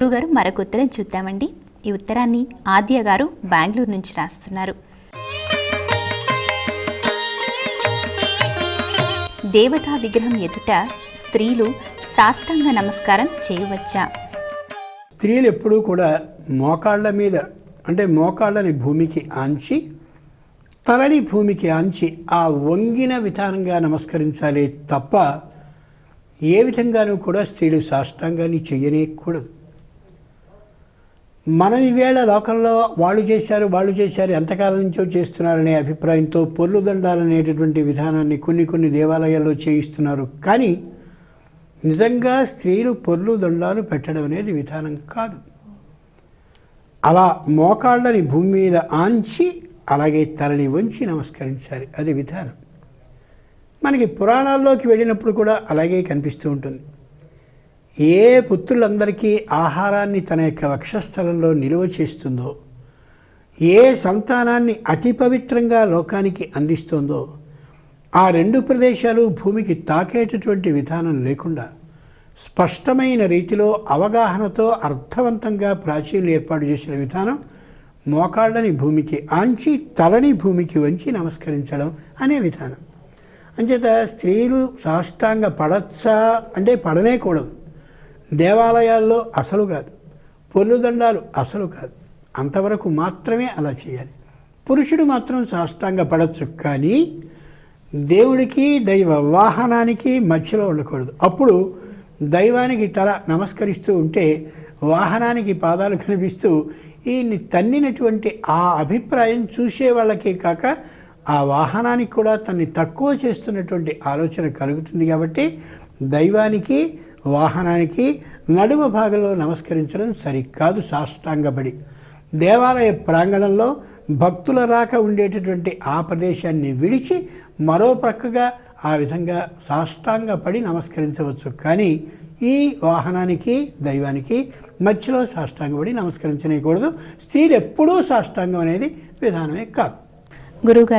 గురుగారు మరొక ఉత్తరం చూద్దామండి. ఈ ఉత్తరాన్ని ఆద్య గారు బెంగళూరు నుంచి రాస్తున్నారు. దేవతా విగ్రహం ఎదుట స్త్రీలు సాష్టాంగ నమస్కారం చేయవచ్చా? స్త్రీలు ఎప్పుడూ కూడా మోకాళ్ళ మీద అంటే మోకాళ్ళని భూమికి ఆంచి తలని భూమికి ఆంచి ఆ వంగిన విధానంగా నమస్కరించాలి తప్ప ఏ విధంగానూ కూడా స్త్రీలు సాష్టాంగాన్ని చెయ్యనేయకూడదు మనం ఈవేళ లోకంలో వాళ్ళు చేశారు వాళ్ళు చేశారు ఎంతకాలం నుంచో చేస్తున్నారనే అభిప్రాయంతో పొర్లు దండాలనేటటువంటి విధానాన్ని కొన్ని కొన్ని దేవాలయాల్లో చేయిస్తున్నారు. కానీ నిజంగా స్త్రీలు పొర్లు దండాలు పెట్టడం అనేది విధానం కాదు. అలా మోకాళ్ళని భూమి మీద ఆంచి అలాగే తలని వంచి నమస్కరించాలి. అది విధానం. మనకి పురాణాల్లోకి వెళ్ళినప్పుడు కూడా అలాగే కనిపిస్తూ ఉంటుంది. ఏ పుత్రులందరికీ ఆహారాన్ని తన యొక్క వక్షస్థలంలో నిలువ చేస్తుందో ఏ సంతానాన్ని అతి పవిత్రంగా లోకానికి అందిస్తుందో ఆ రెండు ప్రదేశాలు భూమికి తాకేటటువంటి విధానం లేకుండా స్పష్టమైన రీతిలో అవగాహనతో అర్థవంతంగా ప్రాచీనులు ఏర్పాటు చేసిన విధానం మోకాళ్ళని భూమికి ఆంచి తలని భూమికి వంచి నమస్కరించడం అనే విధానం. అంచేత స్త్రీలు సాష్టాంగ పడచ్చా అంటే పడనే కూడదు. దేవాలయాల్లో అసలు కాదు. పొల్లుదండాలు అసలు కాదు. అంతవరకు మాత్రమే అలా చేయాలి. పురుషుడు మాత్రం సాష్టాంగ పడచ్చు కానీ దేవుడికి దైవ వాహనానికి మధ్యలో ఉండకూడదు. అప్పుడు దైవానికి తల నమస్కరిస్తూ ఉంటే వాహనానికి పాదాలు కనిపిస్తూ ఈయన్ని తన్నినటువంటి ఆ అభిప్రాయం చూసే వాళ్ళకే కాక ఆ వాహనానికి కూడా తన్ని తక్కువ చేస్తున్నటువంటి ఆలోచన కలుగుతుంది కాబట్టి దైవానికి వాహనానికి నడుమ భాగంలో నమస్కరించడం సరికాదు సాష్టాంగబడి దేవాలయ ప్రాంగణంలో భక్తుల రాక ఉండేటటువంటి ఆ ప్రదేశాన్ని విడిచి మరో ప్రక్కగా ఆ విధంగా సాష్టాంగపడి నమస్కరించవచ్చు. కానీ ఈ వాహనానికి దైవానికి మధ్యలో సాష్టాంగపడి నమస్కరించనేయకూడదు. స్త్రీలు ఎప్పుడూ సాష్టాంగం అనేది విధానమే కాదు. గురువుగారు